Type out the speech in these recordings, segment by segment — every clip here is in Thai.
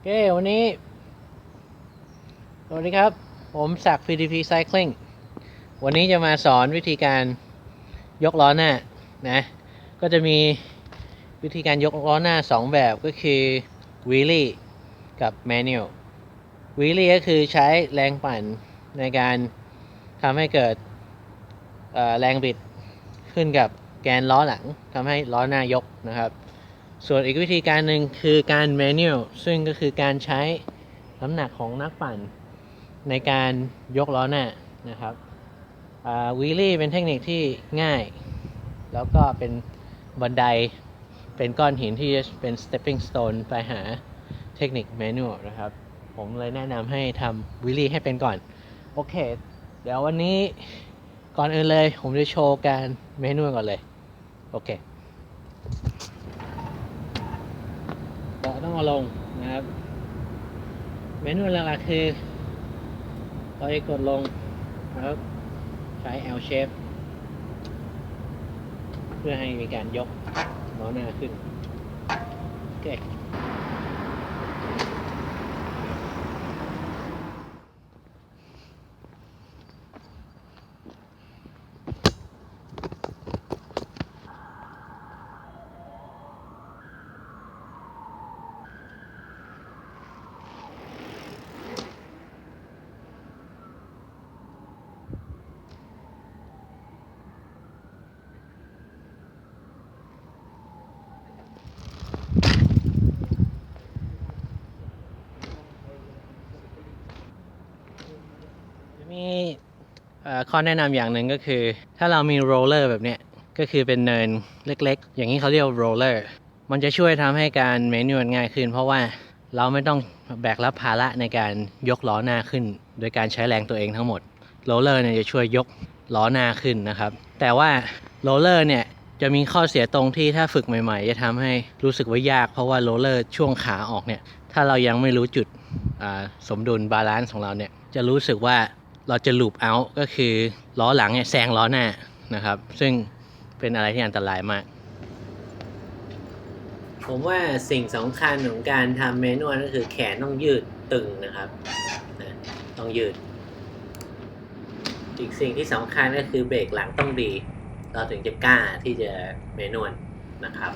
โอเควันนี้ สวัสดีครับ ผมศักดิ์ PDP Cycling วันนี้จะมาสอนวิธีการยกล้อหน้านะ ก็จะมีวิธีการยกล้อหน้า 2 แบบก็คือ wheelie กับ manual wheelie ก็คือใช้แรงปั่นในการทำให้เกิดแรงบิดขึ้นกับแกนล้อหลังทำให้ล้อหน้ายกนะครับ ส่วนอีกวิธีการหนึ่งคือการ manual ซึ่งก็คือการใช้น้ำหนักของนักปั่น ในการยกล้อหน้านะครับวีลี่เป็นเทคนิคที่ง่าย แล้วก็เป็นบันไดเป็นก้อนหินที่จะเป็น stepping stone ไปหาเทคนิค manual นะครับ ผมเลยแนะนำให้ทำวีลี่ให้เป็นก่อน โอเค เดี๋ยววันนี้ก่อนอื่นเลย ผมจะโชว์การ manual ก่อนเลย โอเค เอาลงนะครับ เมนูหลักๆคือเราจะกดลงนะครับ ใช้ L shape เพื่อให้มีการยกล้อหน้าขึ้นโอเค มีข้อแนะนำอย่างหนึ่งก็คือ ถ้าเรามีโรลเลอร์แบบเนี้ย ก็คือเป็นเนินเล็กๆ อย่างนี้เขาเรียกโรลเลอร์มันจะช่วยทำให้การเมนูง่ายขึ้น เพราะว่าเราไม่ต้องแบกรับภาระในการยกล้อหน้าขึ้น โดยการใช้แรงตัวเองทั้งหมดโรลเลอร์เนี่ยจะช่วยยกล้อหน้าขึ้นนะครับ แต่ว่าโรลเลอร์เนี่ยจะมีข้อเสียตรงที่ถ้าฝึกใหม่ ๆ จะทำให้รู้สึกว่ายากเพราะว่าโรลเลอร์ช่วงขาออกเนี่ย ถ้าเรายังไม่รู้จุดสมดุลบาลานซ์ของเราเนี่ย จะรู้สึกว่า เราจะลูปเอาท์ก็คือล้อหลังเนี่ยแซงล้อหน้านะครับ ซึ่งเป็นอะไรที่อันตรายมาก ผมว่าสิ่งสำคัญของการทำเมนวลก็คือแขนต้องยืดตึงนะครับนะต้องยืด อีกสิ่งที่สำคัญก็คือเบรกหลังต้องดี เราถึงจะกล้าที่จะเมนวลนะครับ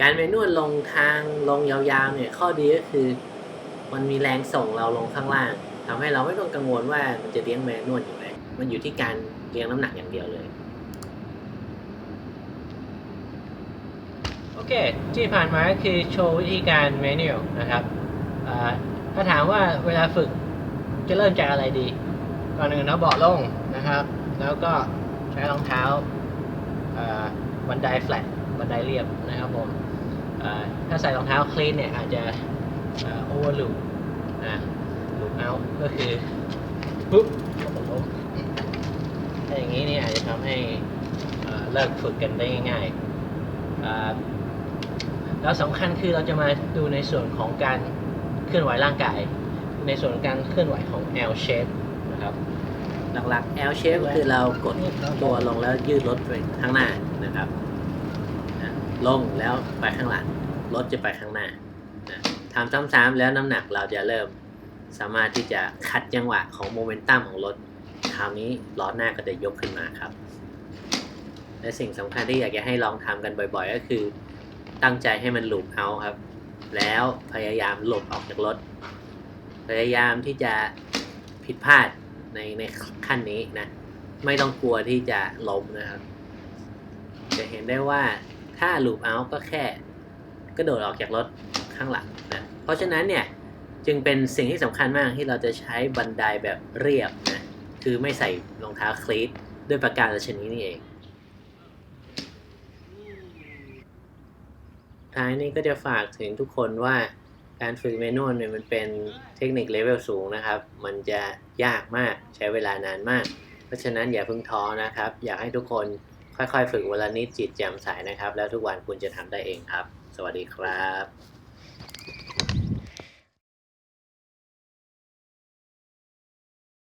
การเมนวลลงทางลงยาวๆเนี่ยข้อดีก็คือ มันมีแรงส่งเราลงข้างล่าง ทำให้เราไม่ต้องกังวลว่ามันจะเลี้ยงแมนนวลอยู่ไหนมันอยู่ที่การเลี้ยงน้ำหนักอย่างเดียวเลย โอเค ที่ผ่านมาก็คือโชว์วิธีการแมนนวลนะครับถ้าถามว่าเวลาฝึกจะเริ่มจากอะไรดี ก่อนอื่นเราเบาะลงนะครับ แล้วก็ใช้รองเท้าบันไดแฟลตบันไดเรียบนะครับผมถ้าใส่รองเท้าคลีนเนี่ยอาจจะโอเวอร์ลูนะ เอาก็คือปุ๊บล้มถ้าอย่างนี้เนี่ยอาจจะทำให้เอ่อเลิกฝึกกันได้ง่ายๆแล้วสำคัญคือเราจะมาดูในส่วนของการเคลื่อนไหวร่างกาย ในส่วนการเคลื่อนไหวของ L shape นะครับหลักๆ L shape คือเรากดตัวลงแล้วยืดรถไปข้างหน้านะครับลงแล้วไปข้างหลังรถจะไปข้างหน้านะทำซ้ำๆแล้วน้ำหนักเราจะเริ่ม สามารถที่จะขัดจังหวะของโมเมนตัมของรถคราวนี้ล้อหน้าก็จะยกขึ้นมาครับ และสิ่งสำคัญที่อยากจะให้ลองทำกันบ่อยๆ ก็คือ ตั้งใจให้มันหลุดเอาครับ แล้วพยายามหลบออกจากรถ พยายามที่จะผิดพลาดในในขั้นนี้นะ ไม่ต้องกลัวที่จะล้มนะครับ จะเห็นได้ว่าถ้าลูปเอาก็แค่กระโดดออกจากรถข้างหลังนะ เพราะฉะนั้นเนี่ย จึงเป็นสิ่งที่สำคัญมากที่เราจะใช้บันไดแบบเรียบนะคือไม่ใส่รองเท้าคลีทด้วยประการชนิดนี้เอง ท้ายนี้ก็จะฝากถึงทุกคนว่าการฝึกเมนูเนี่ยมันเป็นเทคนิคเลเวลสูงนะครับ มันจะยากมากใช้เวลานานมาก เพราะฉะนั้นอย่าเพิ่งท้อนะครับ อยากให้ทุกคนค่อยๆ ฝึกวันละนิดจิตแจ่มใสนะครับ แล้วทุกวันคุณจะทำได้เองครับ สวัสดีครับ